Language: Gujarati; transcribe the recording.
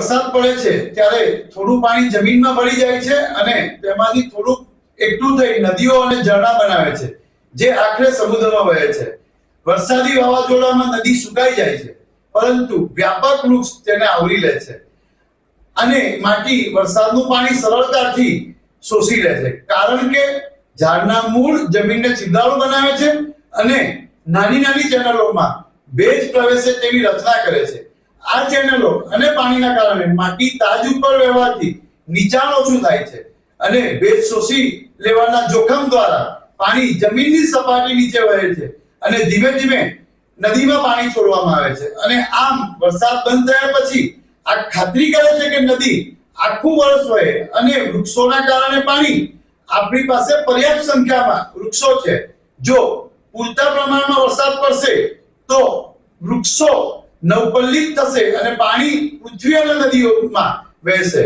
વરસાદ પડે છે, ત્યારે થોડું પાણી જમીનમાં ભળી જાય છે અને તેમાંથી થોડુંક એકઠું થઈ નદીઓ અને ઝરણા બનાવે છે, જે આખરે સમુદ્રમાં વહે છે. વરસાદી વાવાઝોડામાં નદી સુકાઈ જાય છે, પરંતુ વ્યાપક વૃક્ષ તેને આવરી લે છે અને માટી વરસાદનું પાણી સરળતાથી શોષી લે છે, કારણ કે ઝાડના મૂળ જમીનને છિદ્રાળુ બનાવે છે અને નાની નાની ચેનલોમાં ભેજ પ્રવેશે તેવી રચના કરે છે. આ ચેનલો અને પાણીના કારણે માટી તાજ ઉપર વહેવાથી નીચાણ ઓછું થાય છે અને ભેજ શોષી લેવાના જોખમ દ્વારા પાણી જમીનની સપાટી નીચે વહે છે અને ધીમે ધીમે નદીમાં પાણી છોડવામાં આવે છે. અને આમ વરસાદ બંધ થયા પછી આ ખાતરી કરે છે કે નદી આખું વર્ષ વહે અને વૃક્ષોના કારણે પાણી આપણી પાસે પર્યાપ્ત સંખ્યામાં વૃક્ષો છે. જો પૂરતા પ્રમાણમાં વરસાદ પડશે તો વૃક્ષો નવપલ્લિત થશે અને પાણી પૃથ્વી અને નદીઓમાં વહેશે.